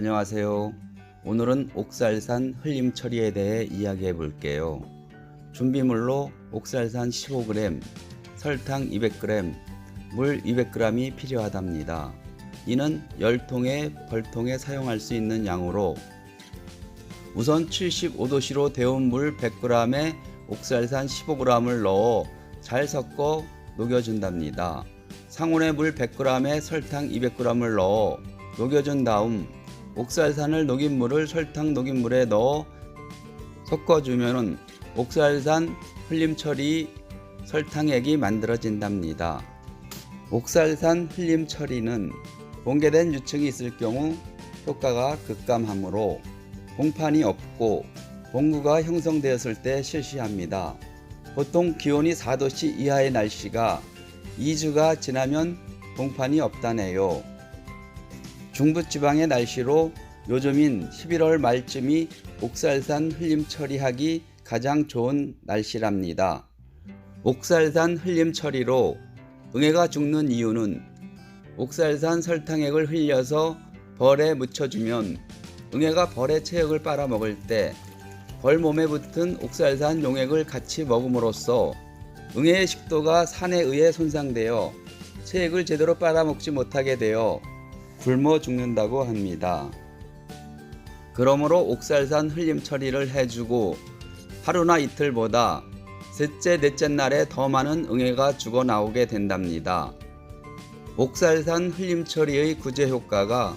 안녕하세요. 오늘은 옥살산 흘림 처리에 대해 이야기해 볼게요. 준비물로 옥살산 15g, 설탕 200g, 물 200g이 필요하답니다. 이는 열통에 벌통에 사용할 수 있는 양으로 우선 75도씨로 데운 물 100g에 옥살산 15g을 넣어 잘 섞어 녹여준답니다. 상온에 물 100g에 설탕 200g을 넣어 녹여준 다음 옥살산을 녹인 물을 설탕 녹인 물에 넣어 섞어주면 옥살산 흘림 처리 설탕액이 만들어진답니다. 옥살산 흘림 처리는 붕괴된 유층이 있을 경우 효과가 급감하므로 봉판이 없고 봉구가 형성되었을 때 실시합니다. 보통 기온이 4도씨 이하의 날씨가 2주가 지나면 봉판이 없다네요. 중부지방의 날씨로 요즘인 11월 말쯤이 옥살산 흘림 처리하기 가장 좋은 날씨랍니다. 옥살산 흘림 처리로 응애가 죽는 이유는 옥살산 설탕액을 흘려서 벌에 묻혀주면 응애가 벌의 체액을 빨아먹을 때 벌 몸에 붙은 옥살산 용액을 같이 먹음으로써 응애의 식도가 산에 의해 손상되어 체액을 제대로 빨아먹지 못하게 되어 굶어 죽는다고 합니다. 그러므로 옥살산 흘림 처리를 해주고 하루나 이틀보다 셋째, 넷째 날에 더 많은 응애가 죽어 나오게 된답니다. 옥살산 흘림 처리의 구제 효과가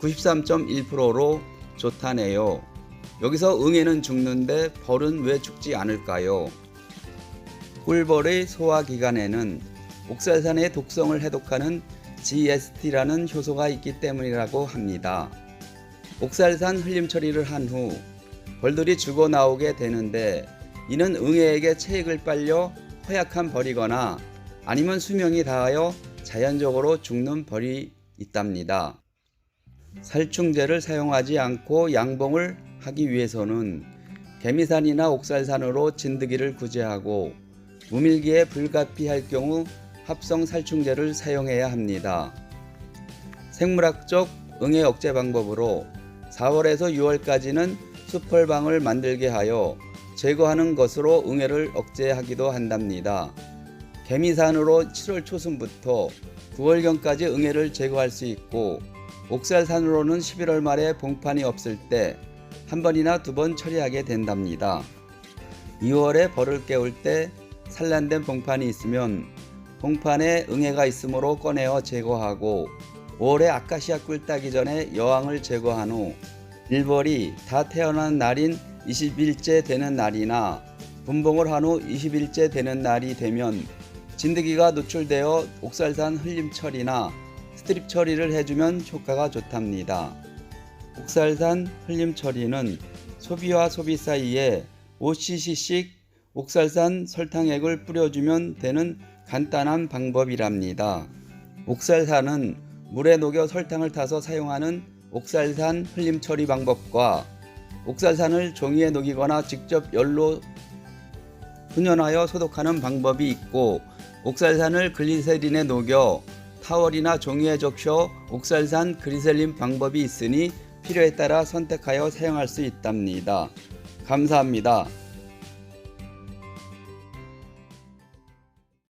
93.1%로 좋다네요. 여기서 응애는 죽는데 벌은 왜 죽지 않을까요? 꿀벌의 소화 기관에는 옥살산의 독성을 해독하는 GST라는 효소가 있기 때문이라고 합니다. 옥살산 흘림 처리를 한 후 벌들이 죽어 나오게 되는데 이는 응애에게 체액을 빨려 허약한 벌이거나 아니면 수명이 다하여 자연적으로 죽는 벌이 있답니다. 살충제를 사용하지 않고 양봉을 하기 위해서는 개미산이나 옥살산으로 진드기를 구제하고 무밀기에 불가피할 경우 합성 살충제를 사용해야 합니다. 생물학적 응애 억제 방법으로 4월에서 6월까지는 수펄방을 만들게 하여 제거하는 것으로 응애를 억제하기도 한답니다. 개미산으로 7월 초순부터 9월경까지 응애를 제거할 수 있고 옥살산으로는 11월 말에 봉판이 없을 때 한 번이나 두 번 처리하게 된답니다. 2월에 벌을 깨울 때 산란된 봉판이 있으면 봉판에 응애가 있으므로 꺼내어 제거하고 5월에 아카시아 꿀 따기 전에 여왕을 제거한 후 일벌이 다 태어난 날인 20일째 되는 날이나 분봉을 한 후 20일째 되는 날이 되면 진드기가 노출되어 옥살산 흘림 처리나 스트립 처리를 해주면 효과가 좋답니다. 옥살산 흘림 처리는 소비와 소비 사이에 5cc씩 옥살산 설탕액을 뿌려주면 되는 간단한 방법이랍니다. 옥살산은 물에 녹여 설탕을 타서 사용하는 옥살산 흘림 처리 방법과 옥살산을 종이에 녹이거나 직접 열로 훈연하여 소독하는 방법이 있고 옥살산을 글리세린에 녹여 타월이나 종이에 적셔 옥살산 그리셀린 방법이 있으니 필요에 따라 선택하여 사용할 수 있답니다. 감사합니다.